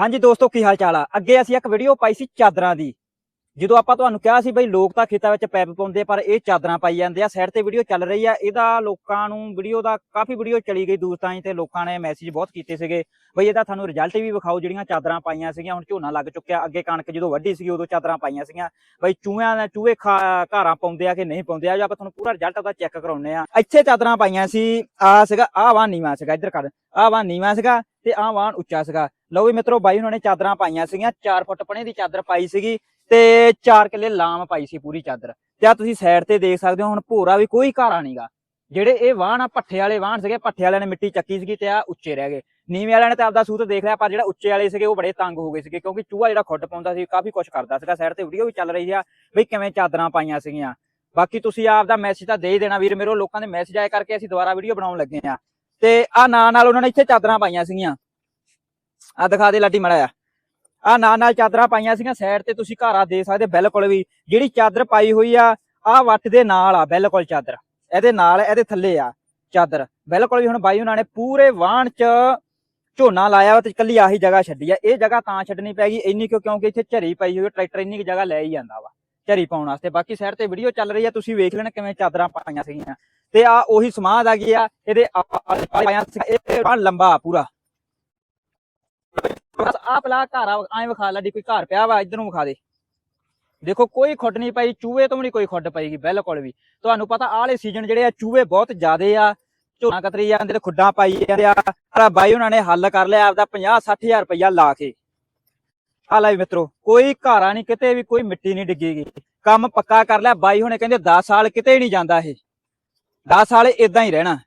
ਹਾਂਜੀ ਦੋਸਤੋ, ਕੀ ਹਾਲ ਚਾਲ ਆ? ਅੱਗੇ ਅਸੀਂ ਇੱਕ ਵੀਡੀਓ ਪਾਈ ਸੀ ਚਾਦਰਾਂ ਦੀ। ਜਦੋਂ ਆਪਾਂ ਤੁਹਾਨੂੰ ਕਿਹਾ ਸੀ ਬਈ ਲੋਕ ਤਾਂ ਖੇਤਾਂ ਵਿੱਚ ਪੈਪ ਪਾਉਂਦੇ ਪਰ ਇਹ ਚਾਦਰਾਂ ਪਾਈ ਜਾਂਦੇ ਆ। ਸਾਈਡ ਤੇ ਵੀਡੀਓ ਚੱਲ ਰਹੀ ਆ। ਇਹਦਾ ਲੋਕਾਂ ਨੂੰ ਵੀਡੀਓ ਦਾ ਕਾਫੀ ਵੀਡੀਓ ਚਲੀ ਗਈ ਦੂਰ ਤਾਈਂ ਤੇ ਲੋਕਾਂ ਨੇ ਮੈਸੇਜ ਬਹੁਤ ਕੀਤੇ ਸੀਗੇ। ਬਈ ਇਹਦਾ ਤੁਹਾਨੂੰ ਰਿਜ਼ਲਟ ਵੀ ਵਿਖਾਓ ਜਿਹੜੀਆਂ ਚਾਦਰਾਂ ਪਾਈਆਂ ਸੀਗੀਆਂ। ਹੁਣ ਝੋਨਾ ਲੱਗ ਚੁੱਕਿਆ। ਅੱਗੇ ਕਣਕ ਜਦੋਂ ਵੱਢੀ ਸੀਗੀ, ਉਦੋਂ ਚਾਦਰਾਂ ਪਾਈਆਂ ਸੀਗੀਆਂ। ਬਈ ਚੂਹਿਆਂ ਦਾ ਚੂਹੇ ਖਾ- ਘਾਰਾਂ ਪਾਉਂਦੇ ਆ ਕਿ ਨਹੀਂ ਪਾਉਂਦੇ ਆ? ਜੋ ਆਪਾਂ ਤੁਹਾਨੂੰ ਪੂਰਾ ਰਿਜ਼ਲਟ ਉਹਦਾ ਚੈੱਕ ਕਰਾਉਨੇ ਆ। ਇੱਥੇ ਚਾਦਰਾਂ ਪਾਈਆਂ ਸੀ। ਆ ਸੀਗਾ ਆ ਵਾਂ ਨੀਵਾ ਸੀਗਾ। ਇੱਧਰ ਕਰ ਆ ਵਾਂ ਨੀਵਾ ਸੀਗਾ ਤੇ ਆ ਵਾਂ ਉੱਚਾ ਸੀਗਾ। ਲਓ ਵੀ ਮਿੱਤਰੋ ਬਾਈ ਉਹਨਾਂ ਨੇ ਚਾਦਰਾਂ ਪਾਈਆਂ ਸੀਗੀਆਂ 4 ਫੁੱਟ ਪਣੇ ਦੀ ਚਾਦਰ ਪਾਈ ਸੀਗੀ ਤੇ 4 ਕਿੱਲੇ ਲਾਮ ਪਾਈ ਸੀ ਪੂਰੀ ਚਾਦਰ। ਤੇ ਆ ਤੁਸੀਂ ਸਾਈਡ ਤੇ ਦੇਖ ਸਕਦੇ ਹੋ, ਹੁਣ ਭੋਰਾ ਵੀ ਕੋਈ ਘਾਰਾ ਨਹੀਂਗਾ ਜਿਹੜੇ ਇਹ ਵਾਹਣ ਆ ਪੱਠੇ ਵਾਲੇ ਵਾਹਣ ਸੀਗੇ ਪੱਠੇ ਵਾਲਿਆਂ ਨੇ ਮਿੱਟੀ ਚੱਕੀ ਸੀਗੀ ਤੇ ਆ ਉੱਚੇ ਰਹਿ ਗਏ। ਨੀਵੇਂ ਵਾਲਿਆਂ ਨੇ ਤਾਂ ਆਪਦਾ ਸੂਤ ਦੇਖ ਲਿਆ, ਪਰ ਜਿਹੜਾ ਉੱਚੇ ਵਾਲੇ ਸੀਗੇ, ਉਹ ਬੜੇ ਤੰਗ ਹੋ ਗਏ ਸੀਗੇ, ਕਿਉਂਕਿ ਚੂਹਾ ਜਿਹੜਾ ਖੁੱਡ ਪਾਉਂਦਾ ਸੀ ਕਾਫੀ ਕੁਝ ਕਰਦਾ ਸੀਗਾ। ਸਾਈਡ ਤੇ ਵੀਡੀਓ ਵੀ ਚੱਲ ਰਹੀ ਆ ਬਈ ਕਿਵੇਂ ਚਾਦਰਾਂ ਪਾਈਆਂ ਸੀਗੀਆਂ। ਬਾਕੀ ਤੁਸੀਂ ਆਪਦਾ ਮੈਸੇਜ ਤਾਂ ਦੇ ਹੀ ਦੇਣਾ ਵੀਰ, ਮੇਰੋ ਲੋਕਾਂ ਦੇ ਮੈਸੇਜ ਆਏ ਕਰਕੇ ਅਸੀਂ ਦੁਬਾਰਾ ਵੀਡੀਓ ਬਣਾਉਣ ਲੱਗੇ ਆ। ਤੇ ਆ ਨਾਂ ਨਾਲ ਉਹਨਾਂ ਨੇ ਇੱਥੇ ਚਾਦਰਾਂ ਪਾਈਆਂ ਸੀਗੀਆਂ। ਆ ਦਿਖਾ ਦੇ ਲਾਡੀ ਮੜਾ ਆ ਆ ਨਾਲ ਨਾਲ ਚਾਦਰਾਂ ਪਾਈਆਂ ਸੀਗੀਆਂ ਸਾਈਡ ਤੇ ਤੁਸੀਂ ਘਾਰਾ ਦੇ ਸਕਦੇ ਬਿਲਕੁਲ ਵੀ ਜਿਹੜੀ ਚਾਦਰ ਪਾਈ ਹੋਈ ਆ ਆ ਵੱਟ ਦੇ ਨਾਲ ਆ ਬਿਲਕੁਲ ਚਾਦਰ ਇਹਦੇ ਨਾਲ ਇਹਦੇ ਥੱਲੇ ਆ ਚਾਦਰ ਬਿਲਕੁਲ ਵੀ ਹੁਣ ਬਾਈ ਉਹਨਾਂ ਨੇ ਪੂਰੇ ਵਾਹਣ ਚ ਝੋਨਾ ਲਾਇਆ ਵਾ ਤੇ ਕੱਲੀ ਆਹੀ ਜਗ੍ਹਾ ਛੱਡੀ ਆ ਇਹ ਜਗ੍ਹਾ ਤਾਂ ਛੱਡਣੀ ਪੈ ਗਈ ਇੰਨੀ ਕਿਉਂ ਕਿਉਂਕਿ ਇੱਥੇ ਝਰੀ ਪਈ ਹੋਈ ਟਰੈਕਟਰ ਇੰਨੀ ਕੁ ਜਗ੍ਹਾ ਲੈ ਹੀ ਜਾਂਦਾ ਵਾ ਝਰੀ ਪਾਉਣ ਵਾਸਤੇ ਬਾਕੀ ਸਾਈਡ ਤੇ ਵੀਡੀਓ ਚੱਲ ਰਹੀ ਆ ਤੁਸੀਂ ਵੇਖ ਲੈਣਾ ਕਿਵੇਂ ਚਾਦਰਾਂ ਪਾਈਆਂ ਸੀਗੀਆਂ ਤੇ ਆ ਉਹੀ ਸਮਾਧ ਆ ਗਈ ਆ ਇਹਦੇ ਆ- ਸੀ ਇਹ ਲੰਬਾ ਪੂਰਾ ਬਸ ਆ ਪਲਾ ਘਰ ਐ ਵਿਖਾ ਲਾਡੀ ਕੋਈ ਘਰ ਪਿਆ ਵਾ, ਇਧਰ ਨੂੰ ਵਿਖਾ ਦੇ। ਦੇਖੋ, ਕੋਈ ਖੁੱਡ ਨਹੀਂ ਪਈ, ਚੂਹੇ ਤੋਂ ਵੀ ਨਹੀਂ ਕੋਈ ਖੁੱਡ ਪਈਗੀ, ਬਿਲਕੁਲ ਵੀ। ਤੁਹਾਨੂੰ ਪਤਾ ਆਲੇ ਸੀਜ਼ਨ ਜਿਹੜੇ ਆ, ਚੂਹੇ ਬਹੁਤ ਜ਼ਿਆਦੇ ਆ। ਝੋਨਾ ਕਤਰੀ ਜਾਂਦੇ ਤੇ ਖੁੱਡਾਂ ਪਾਈ ਜਾਂਦੇ ਆ। ਪਰ ਬਾਈ ਉਹਨਾਂ ਨੇ ਹੱਲ ਕਰ ਲਿਆ, ਆਪਦਾ 50 60000 ਰੁਪਇਆ ਲਾ ਕੇ। ਆ ਲੈ ਵੀ ਮਿੱਤਰੋ, ਕੋਈ ਘਾਰਾ ਨਹੀਂ, ਕਿਤੇ ਵੀ ਕੋਈ ਮਿੱਟੀ ਨਹੀਂ ਡਿੱਗੇਗੀ। ਕੰਮ ਪੱਕਾ ਕਰ ਲਿਆ, ਬਾਈ ਹੁਣੇ ਕਹਿੰਦੇ 10 ਸਾਲ ਕਿਤੇ ਹੀ ਨਹੀਂ ਜਾਂਦਾ ਇਹ। 10 ਸਾਲ ਇਦਾਂ ਹੀ ਰਹਿਣਾ।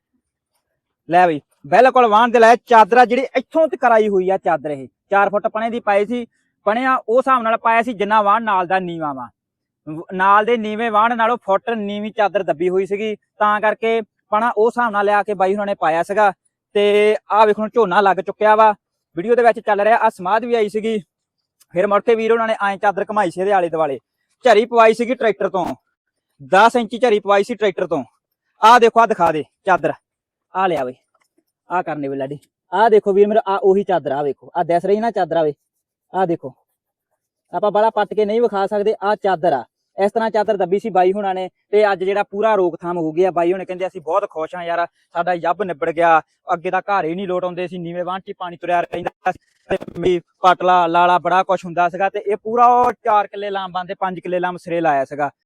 ਲੈ ਬਈ ਬਿਲਕੁਲ ਵਾਹਣ ਦੇ ਲੈ ਚਾਦਰਾ ਜਿਹੜੀ ਇੱਥੋਂ ਤੇ ਕਰਾਈ ਹੋਈ ਆ ਚਾਦਰ ਇਹ। 4 ਫੁੱਟ ਪਣੇ ਦੀ ਪਾਈ ਸੀ। ਪਣਿਆ ਉਸ ਹਿਸਾਬ ਨਾਲ ਪਾਇਆ ਸੀ ਜਿੰਨਾ ਵਾਹਣ ਨਾਲ ਦਾ ਨੀਵਾ ਵਾ, ਨਾਲ ਦੇ ਨੀਵੇਂ ਵਾਹਣ ਨਾਲੋਂ ਫੁੱਟ ਨੀਵੀਂ ਚਾਦਰ ਦੱਬੀ ਹੋਈ ਸੀਗੀ। ਤਾਂ ਕਰਕੇ ਪਣਾ ਉਸ ਹਿਸਾਬ ਨਾਲ ਲਿਆ ਕੇ ਬਾਈ ਉਹਨਾਂ ਨੇ ਪਾਇਆ ਸੀਗਾ। ਤੇ ਆਹ ਵੇਖੋ ਝੋਨਾ ਲੱਗ ਚੁੱਕਿਆ ਵਾ। ਵੀਡੀਓ ਦੇ ਵਿੱਚ ਚੱਲ ਰਿਹਾ ਆ ਸਮਾਧ ਵੀ ਆਈ ਸੀਗੀ। ਫਿਰ ਮੁੜ ਕੇ ਵੀਰ ਉਹਨਾਂ ਨੇ ਐਂ ਚਾਦਰ ਘਮਾਈ ਸੀ ਇਹਦੇ ਆਲੇ ਦੁਆਲੇ ਝਰੀ ਪਵਾਈ ਸੀਗੀ ਟਰੈਕਟਰ ਤੋਂ। 10 ਇੰਚੀ ਝਰੀ ਪਵਾਈ ਸੀ ਟਰੈਕਟਰ ਤੋਂ। ਆਹ ਦੇਖੋ ਆ ਦਿਖਾ ਦੇ ਚਾਦਰ। ਆ ਲਿਆ ਬਈ। ਆ ਕਰਨੇ ਵੇ ਲਾਡੀ। ਆ ਦੇਖੋ ਵੀਰ ਮੇਰਾ ਆ ਉਹੀ ਚਾਦਰ ਆ ਵੇਖੋ। ਆ ਦਿਸ ਰਹੀ ਨਾ ਚਾਦਰ ਆਵੇ ਆ ਦੇਖੋ। ਆਪਾਂ ਬੜਾ ਪੱਟ ਕੇ ਨਹੀਂ ਵਿਖਾ ਸਕਦੇ ਆ ਚਾਦਰ ਆ। ਇਸ ਤਰ੍ਹਾਂ ਚਾਦਰ ਦੱਬੀ ਸੀ ਬਾਈ ਹੁਣਾਂ ਨੇ ਤੇ ਅੱਜ ਜਿਹੜਾ ਪੂਰਾ ਰੋਕਥਾਮ ਹੋ ਗਿਆ। ਬਾਈ ਹੁਣੇ ਕਹਿੰਦੇ ਅਸੀਂ ਬਹੁਤ ਖੁਸ਼ ਹਾਂ ਯਾਰ, ਸਾਡਾ ਜੱਬ ਨਿਬੜ ਗਿਆ। ਅੱਗੇ ਤਾਂ ਘਰ ਹੀ ਨਹੀਂ ਲੋਟ ਆਉਂਦੇ ਸੀ, ਨੀਵੇਂ ਵਾਂਹ 'ਚ ਹੀ ਪਾਣੀ ਤੁਰਿਆ ਰਹਿੰਦਾ ਸੀ। ਵੀ ਲਾਲਾ ਬੜਾ ਕੁਛ ਹੁੰਦਾ ਸੀਗਾ ਤੇ ਇਹ ਪੂਰਾ ਉਹ 4 ਕਿੱਲੇ ਲਾਮ ਬੰਦੇ 5 ਕਿੱਲੇ ਲਾਮ ਸਿਰੇ ਲਾਇਆ ਸੀਗਾ।